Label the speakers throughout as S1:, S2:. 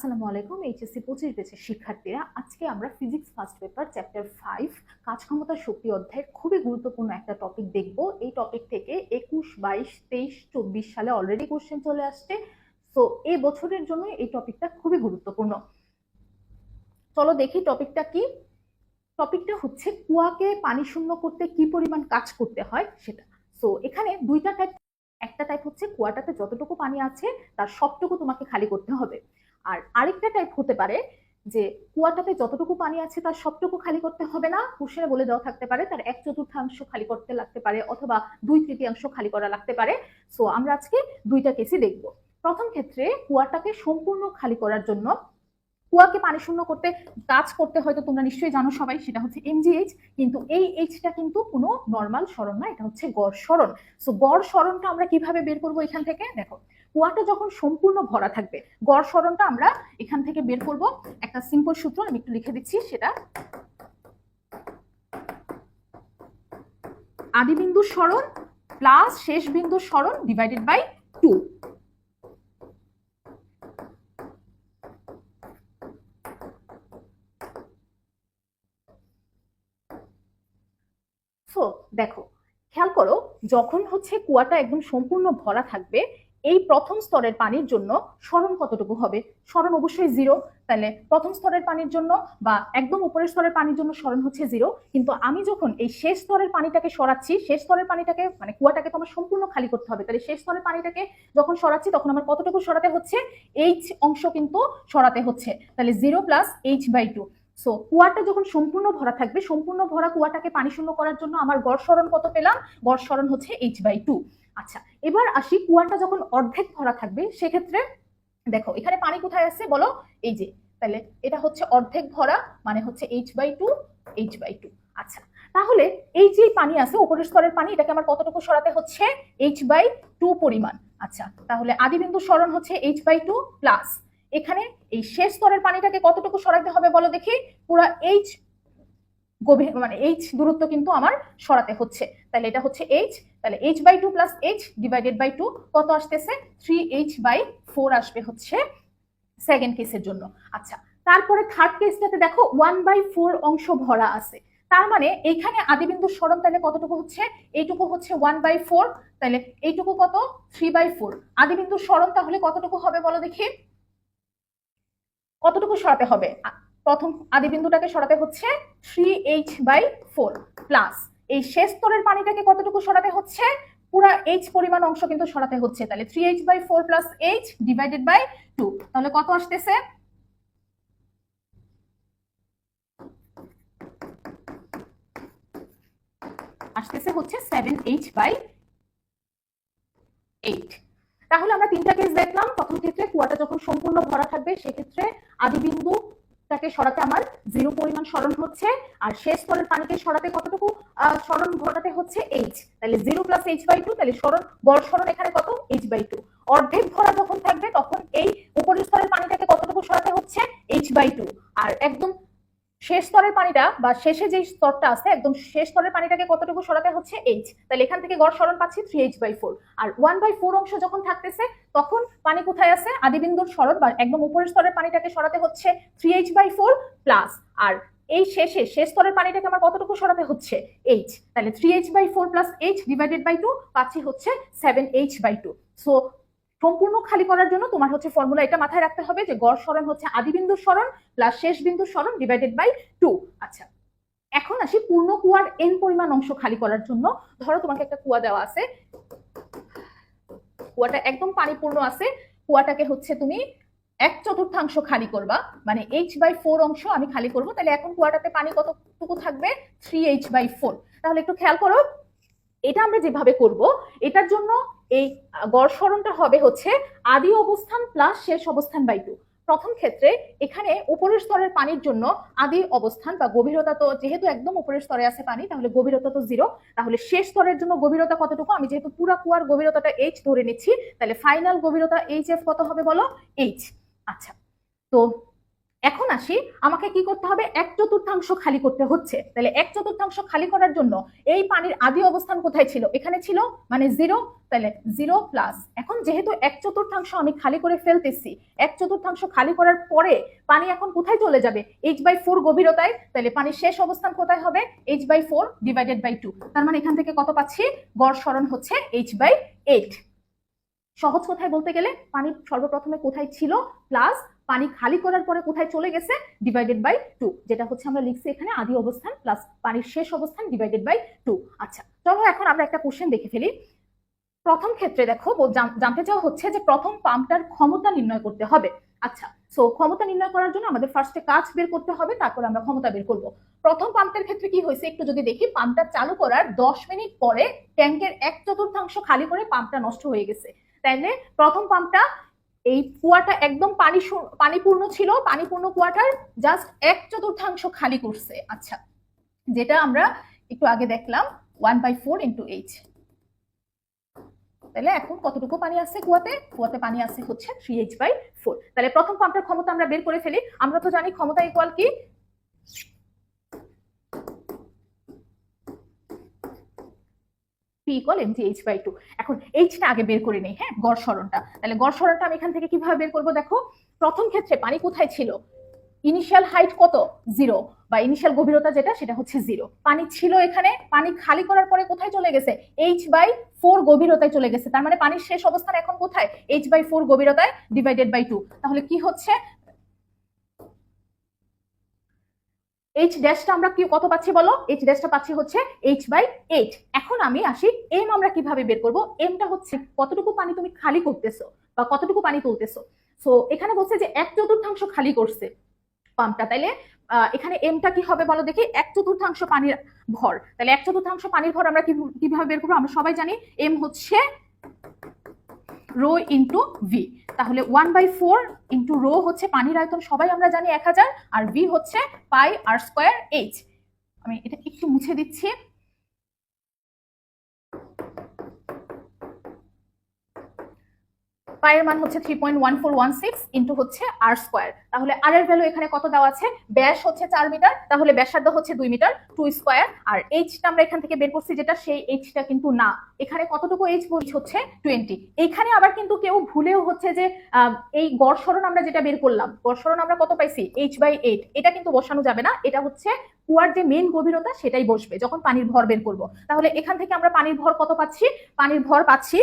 S1: আসসালামু আলাইকুম, এইচএসসি পঁচিশ বেচের শিক্ষার্থীরা, আজকে আমরা physics first paper chapter five কাজ ক্ষমতা শক্তি অধ্যায়ের খুবই গুরুত্বপূর্ণ একটা টপিক দেখব। এই টপিক থেকে একুশ, বাইশ, তেইশ, চব্বিশ সালে অলরেডি কোশ্চেন চলে আসছে। সো এই বছরের জন্য এই টপিকটা খুবই গুরুত্বপূর্ণ। চলো দেখি টপিকটা কি। টপিকটা হচ্ছে কুয়াকে পানি শূন্য করতে কি পরিমাণ কাজ করতে হয় সেটা। সো এখানে দুইটা টাইপ একটা টাইপ হচ্ছে কুয়াটাতে যতটুকু পানি আছে, তার সবটুকু তোমাকে খালি করতে হবে। আর আরেকটা টাইপ হতে পারে যে কুয়াটাতে যতটুকু পানি আছে তার সবটুকু খালি করতে হবে না কোশ্চেনে বলে দেওয়া থাকতে পারে তার এক চতুর্থাংশ খালি করতে লাগতে পারে অথবা দুই তৃতীয়াংশ খালি করা লাগতে পারে। সো আমরা আজকে দুইটা কেসই দেখব। প্রথম ক্ষেত্রে কুয়াটাকে সম্পূর্ণ খালি করার জন্য কুয়াকে পানি শূন্য করতে কাজ করতে হয়তো তোমরা নিশ্চয়ই জানো সবাই, সেটা হচ্ছে এমজিএইচ কিন্তু এই এইচটা কিন্তু কোনো নর্মাল সরণ না, এটা হচ্ছে গড় সরণ। সো গড় সরণটা আমরা কীভাবে বের করব এখান থেকে? দেখো কুয়াটা যখন সম্পূর্ণ ভরা থাকবে, গড় সরণটা আমরা এখান থেকে বের করব। একটা সিম্পল সূত্র, আমি একটু লিখে দিচ্ছি সেটা। আদি বিন্দু সরণ প্লাস শেষ বিন্দু সরণ ডিভাইডেড বাই টু দেখো, খেয়াল করো, যখন হচ্ছে কুয়াটা একদম সম্পূর্ণ ভরা থাকবে এই প্রথম স্তরের পানির জন্য স্মরণ কতটুকু হবে? সরণ অবশ্যই জিরো তাহলে প্রথম স্তরের পানির জন্য বা একদম উপরের স্তরের পানির জন্য সরণ হচ্ছে জিরো কিন্তু আমি যখন এই শেষ স্তরের পানিটাকে সরাচ্ছি, শেষ স্তরের পানিটাকে মানে কুয়াটাকে তো আমার সম্পূর্ণ খালি করতে হবে, তাহলে শেষ স্তরের পানিটাকে যখন সরাচ্ছি, তখন আমার কতটুকু সরাতে হচ্ছে? এইচ অংশ কিন্তু সরাতে হচ্ছে, তাহলে zero plus H by two so কুয়াটা যখন সম্পূর্ণ ভরা থাকবে, সম্পূর্ণ ভরা কুয়াটাকে পানি শূন্য করার জন্য আমার গড় সরণ কত পেলাম? গড় সরণ হচ্ছে এইচ বাই টু আচ্ছা এবার আসি কুয়াটা যখন অর্ধেক ভরা থাকবে, সেক্ষেত্রে দেখো, এখানে পানি কোথায় আছে বলো? এই যে, তাহলে এটা হচ্ছে অর্ধেক ভরা মানে হচ্ছে H by two H by two আচ্ছা তাহলে এই যে পানি আছে, উপরের স্তরের পানি, এটাকে আমার কতটুকু সরাতে হচ্ছে? এইচ বাই টু পরিমাণ। আচ্ছা তাহলে আদিবিন্দু সরণ হচ্ছে এইচ বাই টু প্লাস এখানে এই শেষ স্তরের পানিটাকে কতটুকু সরাতে হবে বলো দেখি? পুরো এইচ গভীর মানে এইচ দূরত্ব কিন্তু আমার সরাতে হচ্ছে। তাহলে এটা হচ্ছে এইচ তাহলে H by two plus H divided by two কত আসতেছে? থ্রি এইচ বাই ফোর আসবে হচ্ছে সেকেন্ড কেসের জন্য। আচ্ছা তারপরে থার্ড কেসটাতে দেখো ওয়ান বাই ফোর অংশ ভরা আছে। তার মানে এইখানে আদিবিন্দু সরণ তাহলে কতটুকু হচ্ছে? এইটুকু হচ্ছে ওয়ান বাই ফোর তাহলে এইটুকু কত? থ্রি বাই ফোর আদিবিন্দু সরণ তাহলে কতটুকু হবে বলো দেখি? কতটুকু সরাতে হবে? প্রথম আদিবিন্দুটাকে সরাতে হচ্ছে three H by four plus এই শেষ স্তরের পানিটাকে কতটুকু সরাতে হচ্ছে? পুরা এইচ পরিমাণ অংশ কিন্তু সরাতে হচ্ছে। তাহলে three H by four plus H divided by two তাহলে কত আসতেছে? আসতেছে হচ্ছে সেভেন এইচ বাই এইট তাহলে আমরা তিনটা কেস দেখলাম। প্রথম ক্ষেত্রে কুয়াটা যখন সম্পূর্ণ ভরা থাকবে, সেক্ষেত্রে আদিবিন্দু তাকে সরাতে আমার জিরো পরিমাণ সরণ হচ্ছে। আর শেষ স্তরের পানিকে সরাতে কতটুকু? সরণ ঘটাতে হচ্ছে এইচ তাহলে zero plus H by two তাহলে সরণ গড় সরণ এখানে কত? এইচ বাই টু অর্ধেক ভরা যখন থাকবে, তখন এই উপরের স্তরের পানিটাকে কতটুকু সরাতে হচ্ছে? এইচ বাই টু আর একদম শেষ স্তরের পানিটা বা শেষে যে স্তরটা আছে, একদম শেষ স্তরের পানিটাকে কতটুকু সরাতে হচ্ছে এইচ তাহলে এখান থেকে গড় সরণ পাচ্ছি থ্রি এইচ বাই ফোর আর ওয়ান বাই ফোর অংশ যখন থাকতেছে, তখন পানি কোথায় আছে? আদিবিন্দুর সরণ বা একদম উপরের স্তরের পানিটাকে সরাতে হচ্ছে three H by four plus আর এই শেষে, শেষ স্তরের পানিটাকে আমার কতটুকু সরাতে হচ্ছে? এইচ তাহলে three H by four plus H divided by two পাচ্ছি হচ্ছে seven H by two so সম্পূর্ণ খালি করার জন্য তোমার হচ্ছে ফর্মুলা এটা মাথায় রাখতে হবে যে গড় সরণ হচ্ছে আদি বিন্দুর সরণ প্লাস শেষ বিন্দুর সরণ ডিভাইডেড বাই টু আচ্ছা এখন আসি পূর্ণ কুয়ার এন পরিমাণ অংশ খালি করার জন্য। ধরো তোমাকে একটা কুয়া দেওয়া আছে। কুয়াটা একদম পানিপূর্ণ আছে। কুয়াটাকে হচ্ছে তুমি এক চতুর্থাংশ খালি করবা। মানে এইচ বাই ফোর অংশ আমি খালি করব। তাহলে এখন কুয়াটাতে পানি কতটুকু থাকবে? থ্রি এইচ বাই ফোর তাহলে একটু খেয়াল করো, এটা আমরা যেভাবে করব, এটার জন্য এই গড় সরণটা হবে হচ্ছে আদি অবস্থান প্লাস শেষ অবস্থান বাই টু প্রথম ক্ষেত্রে এখানে উপরের স্তরের পানির জন্য আদি অবস্থান বা গভীরতা তো যেহেতু একদম উপরের স্তরে আছে পানি, তাহলে গভীরতা তো জিরো তাহলে শেষ স্তরের জন্য গভীরতা কতটুকু? আমি যেহেতু পুরা কুয়ার গভীরতাটা এইচ ধরে নিচ্ছি, তাহলে ফাইনাল গভীরতা এইচ এফ কত হবে বলো? এইচ আচ্ছা তো এখন আসি, আমাকে কি করতে হবে? এক চতুর্থাংশ খালি করতে হচ্ছে। তাহলে এক চতুর্থাংশ খালি করার জন্য এই পানির আদি অবস্থান কোথায় ছিল? এখানে ছিল মানে জিরো তাহলে জিরো প্লাস এখন যেহেতু এক চতুর্থাংশ আমি খালি করে ফেলতেছি, এক চতুর্থাংশ খালি করার পরে পানি এখন কোথায় চলে যাবে? এইচ বাই ফোর গভীরতায়। তাহলে পানির শেষ অবস্থান কোথায় হবে? H by four divided by two তার মানে এখান থেকে কত পাচ্ছি? গড় সরণ হচ্ছে এইচ বাই এইট সহজ কথায় বলতে গেলে পানি সর্বপ্রথমে কোথায় ছিল? প্লাস পানি খালি করার পরে কোথায় চলে গেছে? ডিভাইডেড বাই টু যেটা হচ্ছে আমরা লিখছি এখানে আদি অবস্থান প্লাস পানির শেষ অবস্থান ডিভাইডেড বাই টু আচ্ছা চলো এখন আমরা একটা কোশ্চেন দেখে ফেলি। প্রথম ক্ষেত্রে দেখো জানতে চাওয়া হচ্ছে যে প্রথম পাম্পটার ক্ষমতা নির্ণয় করতে হবে। আচ্ছা সো ক্ষমতা নির্ণয় করার জন্য আমাদের ফার্স্টে কাজ বের করতে হবে, তারপর আমরা ক্ষমতা বের করব। প্রথম পাম্পের ক্ষেত্রে কি হয়েছে? একটু যদি দেখি, পাম্পটা চালু করার দশ মিনিট পরে ট্যাঙ্কের এক চতুর্থাংশ খালি করে পাম্পটা নষ্ট হয়ে গেছে। তাইলে প্রথম পাম্পটা এই কুয়াটা একদম পানি পানিপূর্ণ ছিল, পানিপূর্ণ কুয়াটার জাস্ট এক চতুর্থাংশ খালি করছে। আচ্ছা যেটা আমরা একটু আগে দেখলাম one by four into H তাহলে এখন কতটুকু পানি আছে কুয়াতে? কুয়াতে পানি আছে হচ্ছে থ্রি এইচ বাই ফোর তাহলে প্রথম পাম্পের ক্ষমতা আমরা বের করে ফেলি। আমরা তো জানি ক্ষমতা ইকুয়াল কি? P G H by two এখন এইচটা আগে বের করে নেই হ্যাঁ? গড় সরণটা। তাহলে গড় সরণটা আমি এখান থেকে কীভাবে বের করব? দেখো, প্রথম ক্ষেত্রে পানি কোথায় ছিল? ইনিশিয়াল হাইট কত? জিরো বা ইনিশিয়াল গভীরতা যেটা, সেটা হচ্ছে জিরো পানি ছিল এখানে, পানি খালি করার পরে কোথায় চলে গেছে? এইচ বাই ফোর গভীরতায় চলে গেছে। তার মানে পানির শেষ অবস্থান এখন কোথায়? এইচ বাই ফোর গভীরতায় ডিভাইডেড বাই টু তাহলে কি হচ্ছে? এইচ ড্যাশটা আমরা কি, কত পাচ্ছি বলো? এইচ ড্যাশটা পাচ্ছি হচ্ছে এইচ বাই এইট এখন আমি আসি এম আমরা কীভাবে বের করব? এমটা হচ্ছে কতটুকু পানি তুমি খালি করতেছো বা কতটুকু পানি তুলতেছো? সো এখানে বলছে যে এক চতুর্থাংশ খালি করছে পাম্পটা তাইলে এখানে এমটা কি হবে বলো দেখি? এক চতুর্থাংশ পানির ভর। তাহলে এক চতুর্থাংশ পানির ভর আমরা কীভাবে বের করব? আমরা সবাই জানি এম হচ্ছে রো ইন্টু ভি তাহলে one by four into rho হচ্ছে পানির আয়তন, সবাই আমরা জানি এক হাজার, আর ভি হচ্ছে পাই আর স্কোয়ার এইচ আমি এটা একটু মুছে দিচ্ছি। পায়ের মান হচ্ছে three point one four one six into হচ্ছে আর স্কোয়ার তাহলে আর এর ভ্যালু এখানে কত দেওয়া আছে? ব্যাস হচ্ছে চার মিটার তাহলে ব্যাসার্ধ হচ্ছে দুই মিটার টু স্কোয়ার আর এইচটা আমরা এখান থেকে বের করছি যেটা সেই এইচটা কিন্তু না। এখানে কতটুকু এইচ হচ্ছে টোয়েন্টি এইখানে আবার কিন্তু কেউ ভুলেও হচ্ছে যে এই গড় সরণ আমরা যেটা বের করলাম, গড় সরণ আমরা কত পাইছি? এইচ বাই এইট এটা কিন্তু বসানো যাবে না, এটা হচ্ছে কুয়ার যে মেন গভীরতা সেটাই বসবে যখন পানির ভর বের করব। তাহলে এখান থেকে আমরা পানির ভর কত পাচ্ছি? পানির ভর পাচ্ছি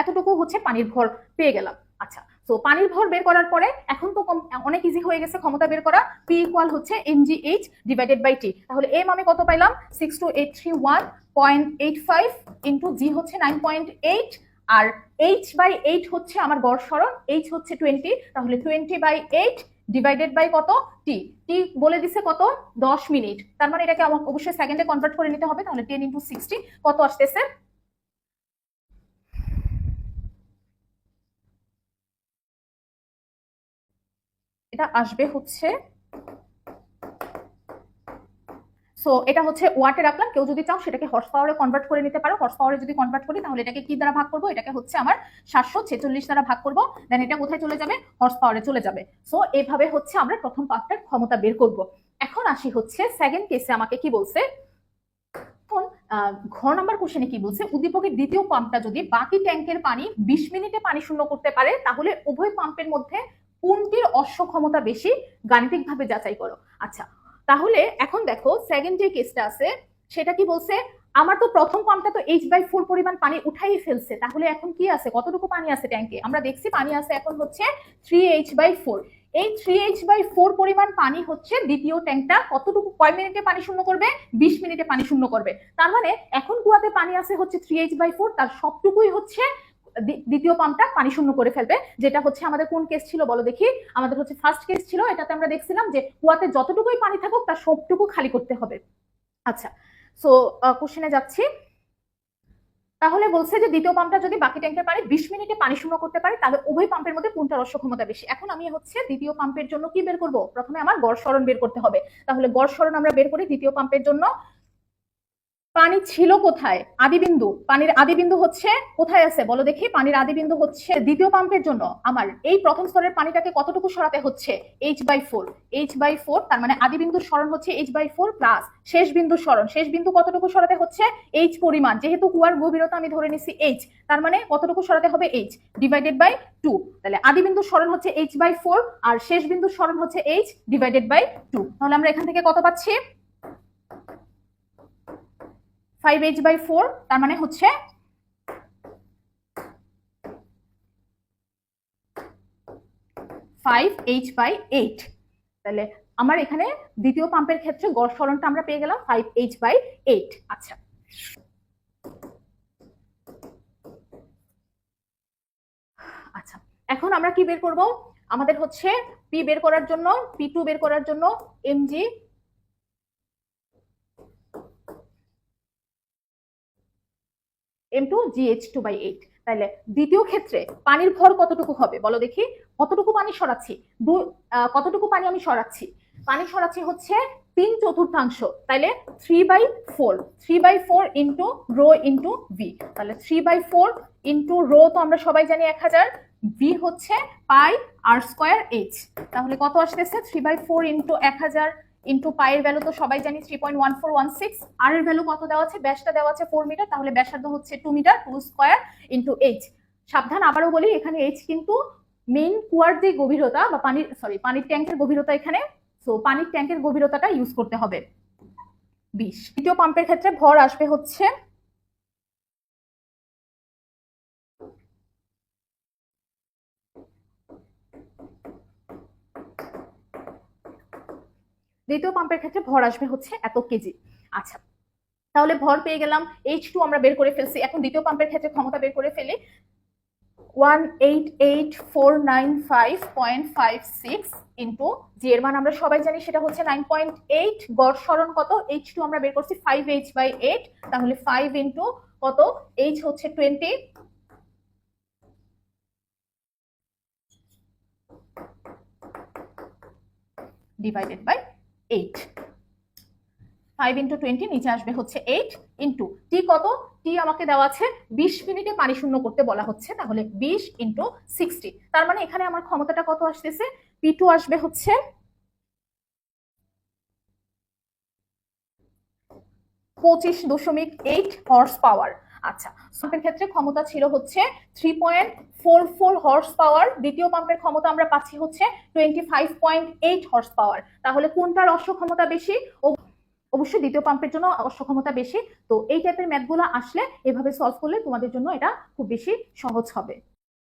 S1: এতটুকু হচ্ছে পানির ভর পেয়ে গেলাম। আচ্ছা তো পানির ভর বের করার পরে এখন তো অনেক ইজি হয়ে গেছে ক্ষমতা বের করা। পি ইকুয়াল হচ্ছে M G H divided by T তাহলে এম আমি কত পাইলাম? Six two eight three one point eight five into G হচ্ছে নাইন পয়েন্ট এইট আর এইচ বাই এইট হচ্ছে আমার গড় সরণ। এইচ হচ্ছে টোয়েন্টি তাহলে twenty by eight divided by কত? টি টি বলে দিছে কত? দশ মিনিট। তার মানে এটাকে অবশ্যই সেকেন্ডে কনভার্ট করে নিতে হবে, তাহলে টেন ইন্টু সিক্সটি কত আসতেছে? এটা আসবে হচ্ছে সো এটা হচ্ছে ওয়াটে রাখলাম কেউ যদি চাও সেটাকে হর্স পাওয়ারে কনভার্ট করে নিতে পারো। হর্স পাওয়ারে যদি কনভার্ট করি তাহলে এটাকে কি দ্বারা ভাগ করব? এটাকে হচ্ছে আমার সাতশো ছেচল্লিশ দ্বারা ভাগ করব। দেন এটা কোথায় চলে যাবে? হর্স পাওয়ারে চলে যাবে। সো এভাবে হচ্ছে আমরা প্রথম পার্টটার ক্ষমতা বের করব। এখন আসি হচ্ছে সেকেন্ড কেসে আমাকে কি বলছে? এখন আহ, ঘ নাম্বার কোশ্চেনে কি বলছে? উদ্দীপকের দ্বিতীয় পাম্পটা যদি বাকি ট্যাঙ্কের পানি বিশ মিনিটে পানি শূন্য করতে পারে তাহলে উভয় পাম্পের মধ্যে কোনটির অশ্ব ক্ষমতা বেশি? গাণিতিকভাবে যাচাই করো। আচ্ছা তাহলে এখন দেখো, সেকেন্ড যে কেসটা আছে, সেটা কি বলছে? আমার তো প্রথম পাম্পটা তো এইচ বাই ফোর পরিমাণ পানি উঠাই ফেলছে। তাহলে এখন কি আছে? কতটুকু পানি আছে ট্যাঙ্কে আমরা দেখছি পানি আছে এখন হচ্ছে থ্রি এইচ বাই ফোর এই থ্রি এইচ বাই ফোর পরিমাণ পানি হচ্ছে দ্বিতীয় ট্যাঙ্কটা কতটুকু, কয় মিনিটে পানি শূন্য করবে? বিশ মিনিটে পানি শূন্য করবে। তার মানে এখন কুয়াতে পানি আছে হচ্ছে থ্রি এইচ বাই ফোর তার সবটুকুই হচ্ছে দ্বিতীয় পাম্পটা পানি শূন্য করে ফেলবে, যেটা হচ্ছে আমাদের কোন কেস ছিল বলো দেখি, আমাদের হচ্ছে ফার্স্ট কেস ছিল, এটাতে আমরা দেখছিলাম যে কুয়াতে যতটুকুই পানি থাকুক তার সবটুকু খালি করতে হবে। আচ্ছা সো কোশ্চেনে যাচ্ছি। তাহলে বলছে যে দ্বিতীয় পাম্পটা যদি বাকি ট্যাঙ্কের পানি বিশ মিনিটে পানি শূন্য করতে পারে, তাহলে উভয় পাম্পের মধ্যে কোনটার অশ্ব ক্ষমতা বেশি? এখন আমি হচ্ছে দ্বিতীয় পাম্পের জন্য কি বের করব? প্রথমে আমার গড় সরণ বের করতে হবে। তাহলে গড় সরণ আমরা বের করি দ্বিতীয় পাম্পের জন্য পানি ছিল কোথায়? আদিবিন্দু। পানির আদিবিন্দু হচ্ছে কোথায় আছে? বলো দেখি, পানির আদিবিন্দু হচ্ছে দ্বিতীয় পাম্পের জন্য। আমার এই প্রথম স্তরের পানিটাকে কতটুকু সরাতে হচ্ছে? H by four H by four তার মানে আদিবিন্দুর সরণ হচ্ছে এইচ বাই ফোর প্লাস শেষ বিন্দুর সরণ। শেষ বিন্দু কতটুকু সরাতে হচ্ছে? এইচ পরিমাণ। যেহেতু কুয়ার গভীরতা আমি ধরে নিছি এইচ তার মানে কতটুকু সরাতে হবে এইচ ডিভাইডেড বাই টু তাহলে আদিবিন্দুর সরণ হচ্ছে এইচ বাই ফোর আর শেষ বিন্দুর সরণ হচ্ছে এইচ ডিভাইডেড বাই টু তাহলে আমরা এখান থেকে কত পাচ্ছি? ফাইভ এইচ বাই ফোর তার মানে হচ্ছে ফাইভ এইচ বাই এইট তাহলে আমার এখানে দ্বিতীয় পাম্পের ক্ষেত্রে গড় সরণটা আমরা পেয়ে গেলাম ফাইভ এইচ বাই এইট আচ্ছা। আচ্ছা এখন আমরা কি বের করব? আমাদের হচ্ছে পি বের করার জন্য পি টু বের করার জন্য MG M two GH two by eight তাহলে দ্বিতীয় ক্ষেত্রে পানির ভর কতটুকু হবে? বলো দেখি। কতটুকু পানি সরাচ্ছি? দু কতটুকু পানি আমি সরাচ্ছি? পানি সরাচ্ছি হচ্ছে তিন চতুর্থাংশ। তাইলে three by four three by four into rho into V তাহলে three by four into rho তো আমরা সবাই জানি এক হাজার। ভি হচ্ছে পাই আর স্কোয়ার এইচ তাহলে কত আসতেছে? থ্রি বাই ফোর ইন্টু এক হাজার। ইন্টু পায়ের ভ্যালু তো সবাই জানি three point one four one six আর এর ভ্যালু কত দেওয়া আছে? ব্যাসটা দেওয়া আছে ফোর মিটার তাহলে ব্যাসার্ধ হচ্ছে two meter two square into H সাবধান, আবারও বলি, এখানে এইচ কিন্তু মেইন কুয়ার যে গভীরতা বা পানির সরি পানির ট্যাঙ্কের গভীরতা এখানে সো পানির ট্যাঙ্কের গভীরতাটা ইউজ করতে হবে। বিশ। দ্বিতীয় পাম্পের ক্ষেত্রে ভর আসবে হচ্ছে দ্বিতীয় পাম্পের ক্ষেত্রে ভর আসবে হচ্ছে এত কেজি আচ্ছা তাহলে ভর পেয়ে গেলাম এইচ টু আমরা বের করে ফেলছি। এখন দ্বিতীয় পাম্পের ক্ষেত্রে ক্ষমতা বের করে ফেলি one eight eight four nine five point five six into G এর মান আমরা সবাই জানি সেটা হচ্ছে নাইন পয়েন্ট এইট গড় সরণ কত? এইচ টু আমরা বের করছি ফাইভ এইচ বাই এইট তাহলে ফাইভ ইন্টু কত? এইচ হচ্ছে twenty divided by eight five into twenty নিচে আসবে হচ্ছে এইট ইন্টু টি কত? টি আমাকে দেওয়া আছে বিশ মিনিটে পানি শূন্য করতে বলা হচ্ছে, তাহলে বিশ ইন্টু সিক্সটি তার মানে এখানে আমার ক্ষমতাটা কত আসতেছে? পি আসবে হচ্ছে পঁচিশ দশমিক এইট হর্স পাওয়ার আচ্ছা পাম্পের ক্ষেত্রে ক্ষমতা ছিল হচ্ছে three point four four horse power দ্বিতীয় পাম্পের ক্ষমতা আমরা পাচ্ছি হচ্ছে twenty five point eight horse power তাহলে কোনটার অশ্ব ক্ষমতা বেশি? ও- অবশ্যই দ্বিতীয় পাম্পের জন্য অশ্ব ক্ষমতা বেশি। তো এই টাইপের ম্যাথগুলো আসলে এভাবে সলভ করলে তোমাদের জন্য এটা খুব বেশি সহজ হবে।